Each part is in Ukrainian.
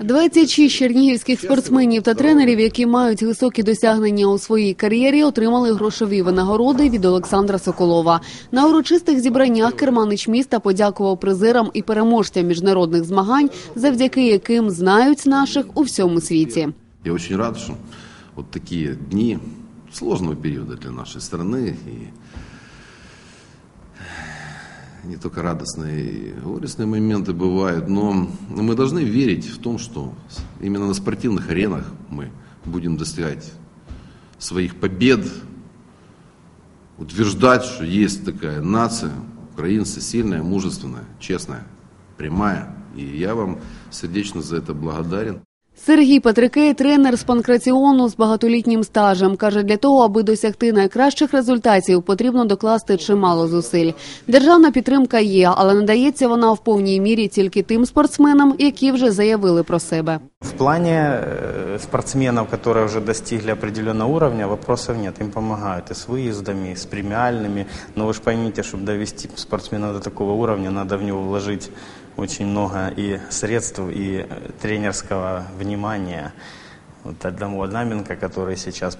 26 чернігівських спортсменів та тренерів, які мають високі досягнення у своїй кар'єрі, отримали грошові винагороди від Олександра Соколова. На урочистих зібраннях керманич міста подякував призерам і переможцям міжнародних змагань, завдяки яким знають наших у всьому світі. Я очень рад, что вот такие дни сложного периода для нашей страны и не только радостные и горестные моменты бывают, но мы должны верить в том, что именно на спортивных аренах мы будем достигать своих побед, утверждать, что есть такая нация, украинцы, сильная, мужественная, честная, прямая. И я вам сердечно за это благодарен. Сергій Патрикей, тренер з панкраціону з багатолітнім стажем, каже, для того, аби досягти найкращих результатів, потрібно докласти чимало зусиль. Державна підтримка є, але надається вона в повній мірі тільки тим спортсменам, які вже заявили про себе. В плане э, спортсменов, которые уже достигли определенного уровня, вопросов нет. Им помогают и с выездами, и с премиальными. Но вы же поймите, чтобы довести спортсмена до такого уровня, надо в него вложить очень много и средств, и э, тренерского внимания. Вот Адаму Адаменко, который сейчас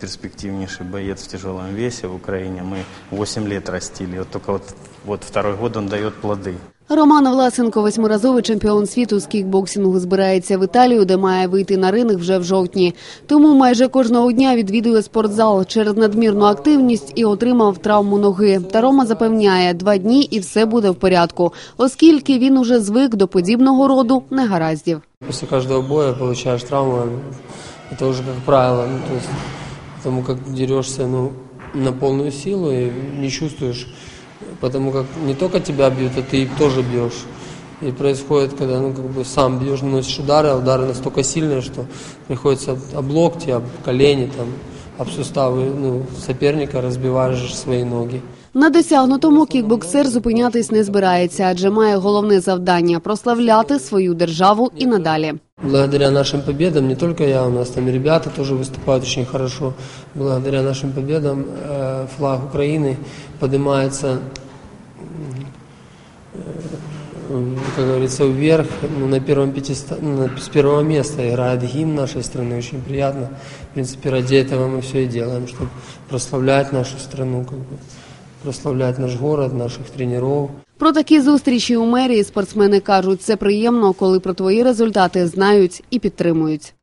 перспективнейший боец в тяжелом весе в Украине, мы 8 лет растили. Вот только вот, вот второй год он дает плоды. Роман Власенко, восьмиразовий чемпіон світу з кікбоксингу, збирається в Італію, де має вийти на ринок вже в жовтні. Тому майже кожного дня відвідує спортзал через надмірну активність і отримав травму ноги. Та Рома запевняє, два дні і все буде в порядку, оскільки він уже звик до подібного роду негараздів. После каждого боя получаешь травму, это уже как правило, ну, то есть, потому как дерешься ну, на полную силу и не чувствуешь, потому как не только тебя бьют, а ты их тоже бьешь. И происходит, когда ну, как бы сам бьешь, наносишь удары, а удары настолько сильные, что приходится об- об локти, об колени, там, об суставы ну, соперника разбиваешь свои ноги. На досягнутому кікбоксер зупинятись не збирається, адже має головне завдання прославляти свою державу і надалі. Благодаря нашим победам, не только я, у нас там и ребята тоже выступают очень хорошо. Благодаря нашим победам э, флаг Украины поднимается, э, как говорится, вверх, ну, на первом пятиста, ну, на- с первого места играет гимн нашей страны, очень приятно. В принципе, ради этого мы все и делаем, чтобы прославлять нашу страну, как бы, прославлять наш город, наших тренеров. Про такі зустрічі у мерії спортсмени кажуть, це приємно, коли про твої результати знають і підтримують.